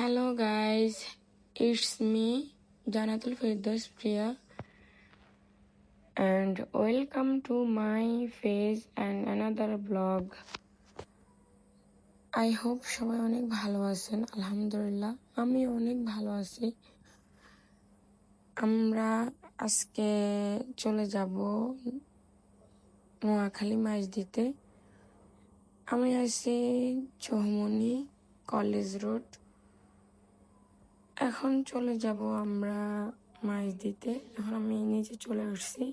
Hello guys it's me Jannatul Ferdous Priya and welcome to my face and another blog I hope সবাই অনেক ভালো আছেন, আলহামদুলিল্লাহ। আমি অনেক ভালো আছি। আমরা আজকে চলে যাব নোয়াখালী মাস দিতে। আমি আছি চহমনি কলেজ রোড। এখন চলে যাব আমরা মাছ দিতে। এখন আমি নিচে চলে আসছি।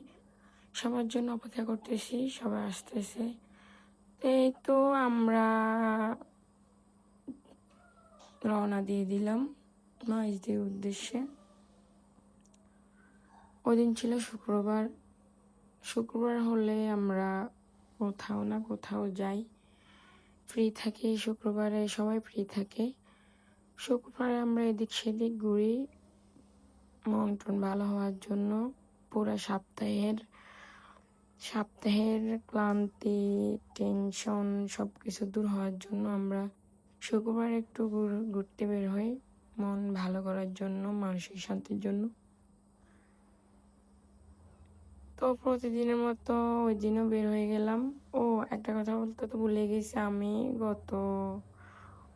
সবার জন্য অপেক্ষা করতেছি, সবাই আসতেছে। এই তো আমরা রওনা দিয়ে দিলাম মাছ দিয়ে উদ্দেশ্যে। ওই দিন ছিল শুক্রবার। শুক্রবার হলে আমরা কোথাও না কোথাও যাই। ফ্রি থাকি, শুক্রবারে সবাই ফ্রি থাকে। শুক্রবারে আমরা এদিক সেদিক ঘুরি। মন টন ভালো হওয়ার জন্য পুরো সপ্তাহের সপ্তাহের ক্লান্তি, টেনশন সব কিছু দূর হওয়ার জন্য আমরা শুক্রবার একটু ঘুরতে বের হই। মন ভালো করার জন্য, মানসিক শান্তির জন্য। তো প্রতিদিনের মতো ওই দিনও বের হয়ে গেলাম। ও, একটা কথা বলতে তো ভুলে গেছি আমি। গত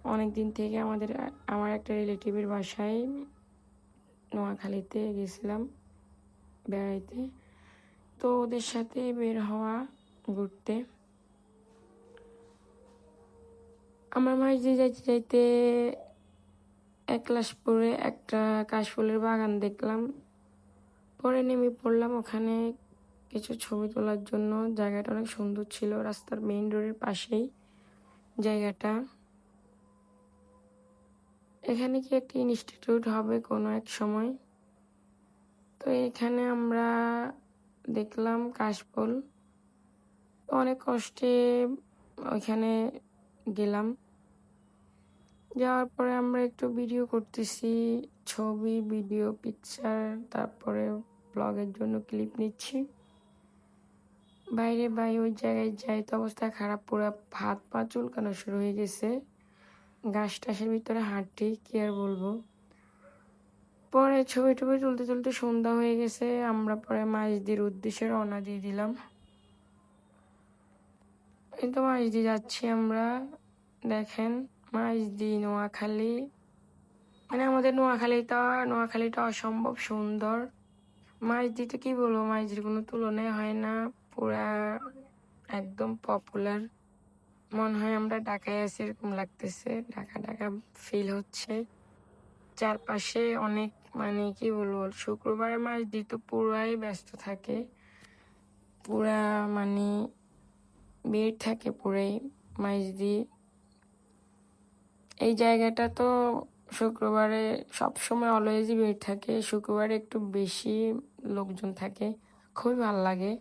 অনেক দিন থেকে আমাদের, আমার একটা রিলেটিভের বাসায় নোয়াখালীতে গেছিলাম বেড়াইতে। তো ওদের সাথে বের হওয়া, ঘুরতে। আমার মাঝ দিয়ে যাইতে যাইতে পরে একটা কাশফুলের বাগান দেখলাম। পরে নেমে পড়লাম ওখানে কিছু ছবি তোলার জন্য। জায়গাটা অনেক সুন্দর ছিল, রাস্তার মেইন রোডের পাশেই জায়গাটা। এখানে কি একটি ইনস্টিটিউট হবে কোনো এক সময়? তো এখানে আমরা দেখলাম কাশফুল। অনেক কষ্টে ওইখানে গেলাম। যাওয়ার পরে আমরা একটু ভিডিও করতেছি, ছবি ভিডিও পিকচার তারপরে ব্লগের জন্য ক্লিপ নিচ্ছি। বাইরে বাই ওই জায়গায় যাই তো অবস্থা খারাপ, পুরো হাত পা চুলকানো শুরু হয়ে গেছে। গাছ টাসের ভিতরে হাঁটি কি আর বলব? পরে ছবি টবি তুলতে তুলতে সন্ধ্যা হয়ে গেছে, আমরা পরে মাঝদির উদ্দেশ্যে রওনা দিয়ে দিলাম। এই তো মাঝদি যাচ্ছি আমরা, দেখেন মাঝদি নোয়াখালী। মানে আমাদের নোয়াখালীটা নোয়াখালীটা অসম্ভব সুন্দর। মাঝদি তো কি বলব মাঝদির কোনো তুলনায় হয় না, পুরা একদম পপুলার মনে হয় আমরা ঢাকায় আছি, এরকম লাগতেছে। ঢাকা ঢাকা ফিল হচ্ছে। চারপাশে অনেক মানে কি বলব, শুক্রবার মাস দিত পুরাই ব্যস্ত থাকে, পুরা মানে ভিড় থাকে পুরাই মাস দিয়ে। এই জায়গাটা তো শুক্রবারে সবসময় অলওয়েজই ভিড় থাকে। শুক্রবারে একটু বেশি লোকজন থাকে, খুবই ভালো লাগে।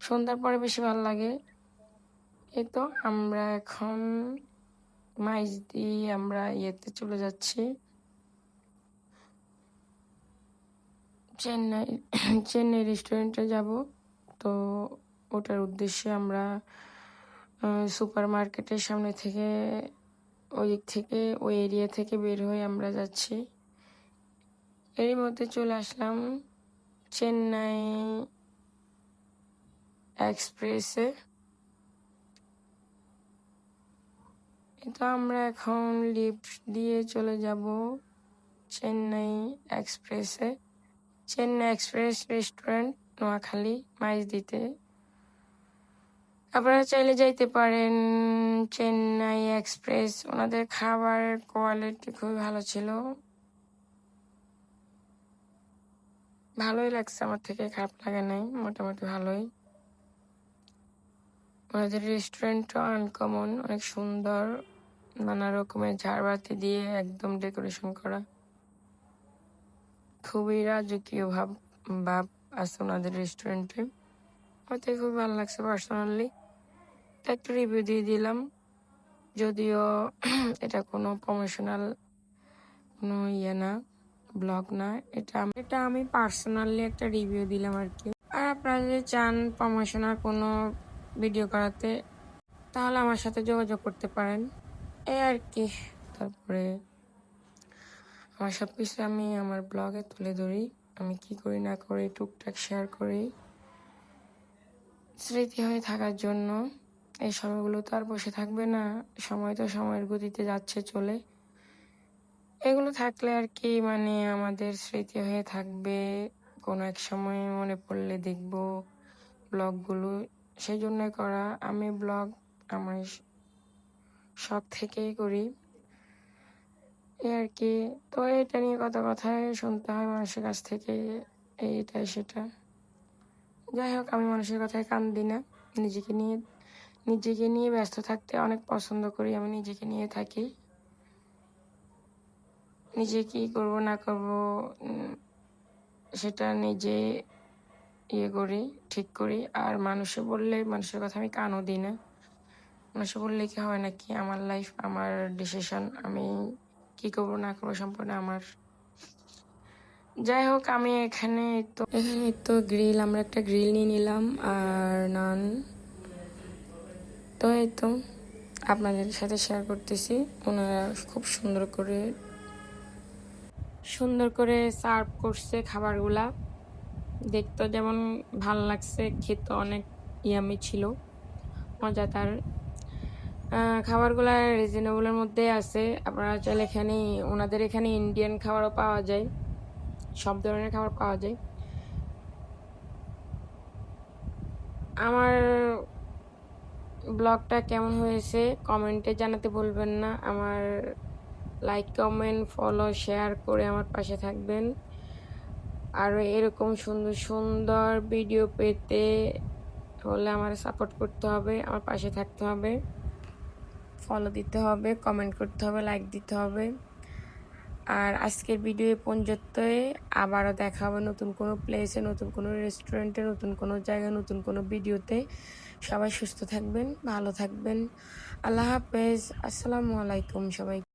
সন্ধ্যার পরে বেশি ভালো লাগে। এই তো, আমরা এখন মাইজ দিয়ে আমরা ইয়েতে চলে যাচ্ছি। চেন্নাই চেন্নাই রেস্টুরেন্টে যাব। তো ওটার উদ্দেশ্যে আমরা সুপার মার্কেটের সামনে থেকে, ওই দিক থেকে, ওই এরিয়া থেকে বের হয়ে আমরা যাচ্ছি। এরই মধ্যে চলে আসলাম চেন্নাই এক্সপ্রেসে। তো আমরা এখন লিফট দিয়ে চলে যাব চেন্নাই এক্সপ্রেসে চেন্নাই এক্সপ্রেস রেস্টুরেন্ট নোয়াখালী মাইজ দিতে আপনারা চাইলে যাইতে পারেন চেন্নাই এক্সপ্রেস ওনাদের খাবার কোয়ালিটি খুবই ভালো ছিল। ভালোই লাগছে, আমার থেকে খারাপ লাগে নাই, মোটামুটি ভালোই। ওনাদের রেস্টুরেন্টও আনকমন অনেক সুন্দর, নানা রকমের ঝাড়বাতি দিয়ে একদম ডেকোরেশন করা। খুবই রাজকীয় ভাব ভাব আছে ওনাদের রেস্টুরেন্টে। আমার খুব ভালো লাগছে পার্সোনালি একটা রিভিউ দিয়ে দিলাম। যদিও এটা কোনো প্রমোশনাল কোনো ইয়ে না ব্লগ না, এটা এটা আমি পার্সোনালি একটা রিভিউ দিলাম আর কি। আর আপনারা যদি চান প্রমোশনাল কোনো ভিডিও করাতে, তাহলে আমার সাথে যোগাযোগ করতে পারেন। এই আর কি, তারপরে আমার সব কিছু আমি আমার ব্লগে তুলে ধরি। আমি কি করি না করি, টুকটাক শেয়ার করি। স্মৃতি হয়ে থাকার জন্য এই সময়গুলো তো আর বসে থাকবে না। সময় তো সময়ের গতিতে যাচ্ছে, চলে। এগুলো থাকলে আর কি মানে আমাদের স্মৃতি হয়ে থাকবে। কোনো এক সময় মনে পড়লে দেখব ব্লগগুলো সেই জন্য করা আমি ব্লগ আমার শখ থেকেই করি। এই আর কি। তো এটা নিয়ে কত কথাই শুনতে হয় মানুষের কাছ থেকে এইটা সেটা। যাই হোক, আমি মানুষের কথায় কান দিই না। নিজেকে নিয়ে নিজেকে নিয়ে ব্যস্ত থাকতে অনেক পছন্দ করি, আমি নিজেকে নিয়ে থাকি। নিজে কি করব, না করব সেটা নিজে ইয়ে করি, ঠিক করি। আর মানুষে বললে, মানুষের কথা আমি কানও দিই না। মানুষে বললে কি হয় নাকি? আমার লাইফ আমার ডিসিশন আমি কি করব, না করব সম্পূর্ণ আমার। যাই হোক, আমি এখানে তো এখানে তো গ্রিল আমরা একটা গ্রিল নিয়ে নিলাম। আর নান। তো এই তো, আপনাদের সাথে শেয়ার করতেছি। ওনারা খুব সুন্দর করে সুন্দর করে সার্ভ করছে খাবারগুলা। দেখতে যেমন ভালো লাগছে, খেতে অনেক ইয়ামি ছিল, মজাদার। খাবারগুলা রিজনেবলের মধ্যে আছে। আপনারা চাইলে এখানে, ওনাদের এখানে ইন্ডিয়ান খাবারও পাওয়া যায়। সব ধরনের খাবার পাওয়া যায়। আমার ব্লগটা কেমন হয়েছে কমেন্টে জানাতে বলবেন না। আমার লাইক কমেন্ট ফলো শেয়ার করে আমার পাশে থাকবেন। আরও এরকম সুন্দর সুন্দর ভিডিও পেতে হলে আমার সাপোর্ট করতে হবে, আমার পাশে থাকতে হবে। ফলো দিতে হবে কমেন্ট করতে হবে লাইক দিতে হবে। আর আজকের ভিডিও পর্যন্তই। আবারও দেখা হবে নতুন কোনো প্লেসে নতুন কোনো রেস্টুরেন্টে নতুন কোনো জায়গায়, নতুন কোনো ভিডিওতে সবাই সুস্থ থাকবেন, ভালো থাকবেন। আল্লাহ হাফেজ। আসসালামু আলাইকুম সবাই